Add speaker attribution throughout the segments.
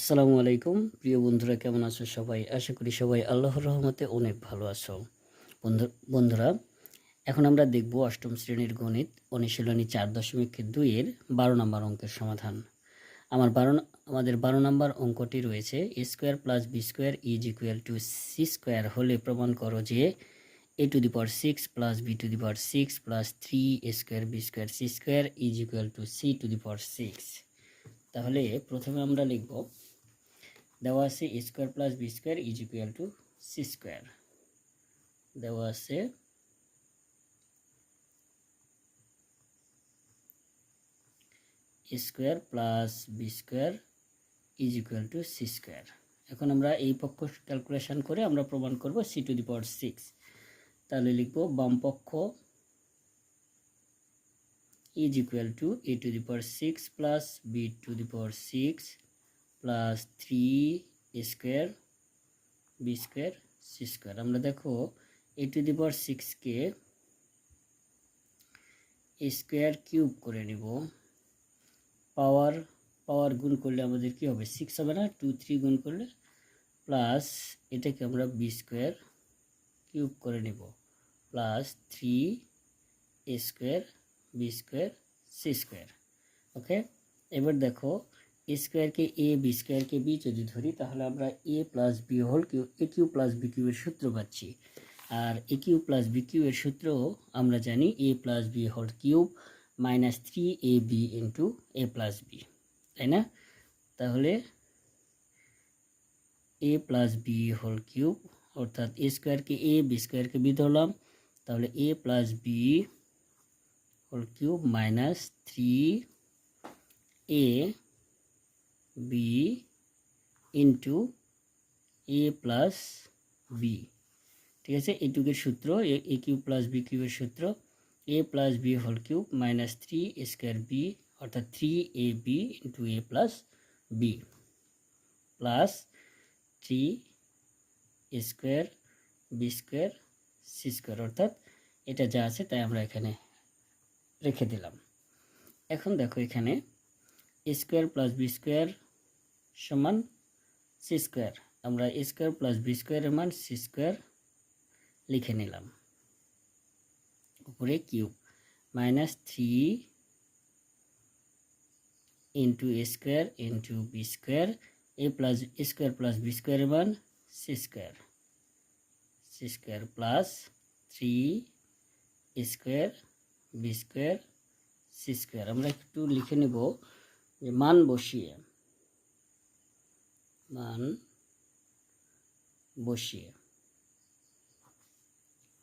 Speaker 1: আসসালামু আলাইকুম। প্রিয় বন্ধুরা, কেমন আছো সবাই? আশা করি সবাই আল্লাহর রহমতে অনেক ভালো আছো। বন্ধু, বন্ধুরা, এখন আমরা দেখব অষ্টম শ্রেণির গণিত, অনুশীলনী চার দশমিক দুইয়ের বারো নম্বর অঙ্কের সমাধান। আমার বারো আমাদের বারো নম্বর অঙ্কটি রয়েছে A square plus B square is equal to C square হলে প্রমাণ করো যে A to the power six plus B to the power six plus three A square B square C square is equal to C to the power six তাহলে প্রথমে আমরা লিখব দেওয়া আছে A square plus B square is equal to C square দেওয়া আছে A square plus B square is equal to C square এখন আমরা এই পক্ষ ক্যালকুলেশন করে আমরা প্রমাণ করব C to the power six তাহলে লিখব বাম পক্ষ is equal to a to the power 6 plus B to the power 6 3 a square, b square, c square. আমরা দেখো a to the power 6 কে a স্কোয়ার কিউব করে নিব। পাওয়ার পাওয়ার গুণ করলে আমাদের কি হবে? সিক্স হবে না? টু থ্রি গুণ করলে প্লাস এটাকে আমরা বি স্কোয়ার কিউব করে নিব। Plus three A square B square C square okay এবার দেখো এ স্কোয়ারকে এ, বি স্কোয়ারকে বি যদি ধরি, তাহলে আমরা A plus B whole cube, A cube plus B কিউয়ের সূত্র পাচ্ছি। আর এ কিউ প্লাস বি কিউয়ের সূত্র আমরা জানি A plus B whole cube minus three A B into A plus B, তাই না? তাহলে A plus B whole cube, অর্থাৎ এ স্কোয়ারকে এ, বি স্কোয়ারকে বি ধরলাম, তাহলে A plus B whole cube minus three A B into A plus B ঠিক আছে? এটুকের সূত্র এ কিউ প্লাস বি কিউবের সূত্র A plus B whole cube minus three square B অর্থাৎ three A B into A plus B plus three square B square C square অর্থাৎ এটা যা আছে তাই আমরা এখানে রেখে দিলাম। এখন দেখো এখানে স্কোয়ার প্লাস বি স্কোয়ার সমান সি স্কোয়ার আমরা এ স্কোয়ার প্লাস বি স্কোয়ারের মান সি স্কোয়ার লিখে নিলাম। উপরে cube minus three into A square into B square A plus A square plus B স্কোয়ারের মান C square C square plus three square B square C square আমরা একটু লিখে নেব যে মান বসিয়ে। মান বসিয়ে।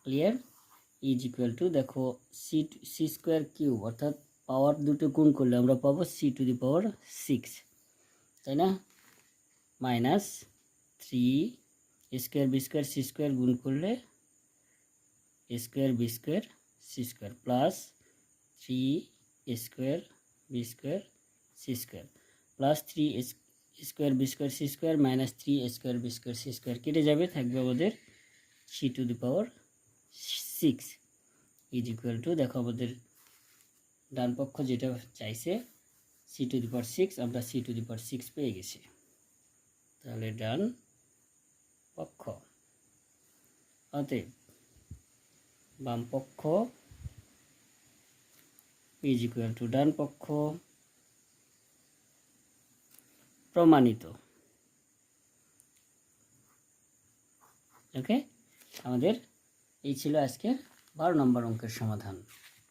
Speaker 1: ক্লিয়ার ইজ ইকুয়াল টু দেখো সি সি স্কোয়ার কিউব অর্থাৎ পাওয়ার দুটো গুণ করলে আমরা পাবো C to the power six তাই না? Minus three square B square C square গুণ করলে square B square C square plus three square B square C square plus three square B square C square minus three square B square C square কেটে যাবে, থাকবে আমাদের C to the power six is equal to, দেখো আমাদের ডান পক্ষ যেটা চাইছে, C to the power six, আমরা C to the power six পেয়ে গেছি। তাহলে ডান পক্ষ। অতএব বাম পক্ষ ইজ ইকুয়াল টু ডান পক্ষ প্রমাণিত। ওকে আমাদের এই ছিল আজকের বারো নম্বর অঙ্কের সমাধান।